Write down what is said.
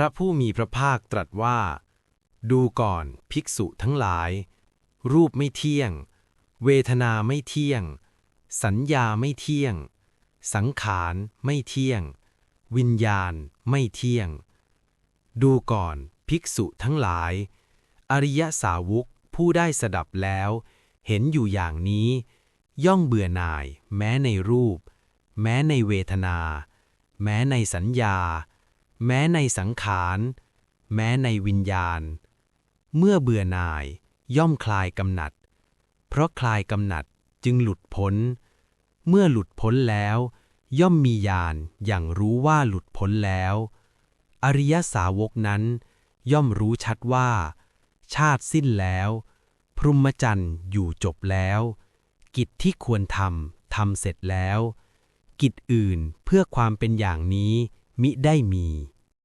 พระผู้มีพระภาคตรัสว่า ดูก่อนภิกษุทั้งหลาย รูปไม่เที่ยง เวทนาไม่เที่ยง สัญญาไม่เที่ยง สังขารไม่เที่ยง วิญญาณไม่เที่ยง ดูก่อนภิกษุทั้งหลาย อริยสาวกผู้ได้สดับแล้ว เห็นอยู่อย่างนี้ ย่อมเบื่อหน่าย แม้ในรูป แม้ในเวทนา แม้ในสัญญา แม้ในสังขาร แม้ในวิญญาณ เมื่อเบื่อหน่าย ย่อมคลายกำหนัด เพราะคลายกำหนัดจึงหลุดพ้น เมื่อหลุดพ้นแล้ว ย่อมมีญาณอย่างรู้ว่าหลุดพ้นแล้ว อริยสาวกนั้น ย่อมรู้ชัดว่า ชาติสิ้นแล้ว พรหมจรรย์อยู่จบแล้ว กิจที่ควรทำทำเสร็จแล้ว กิจอื่นเพื่อความเป็นอย่างนี้มิได้มี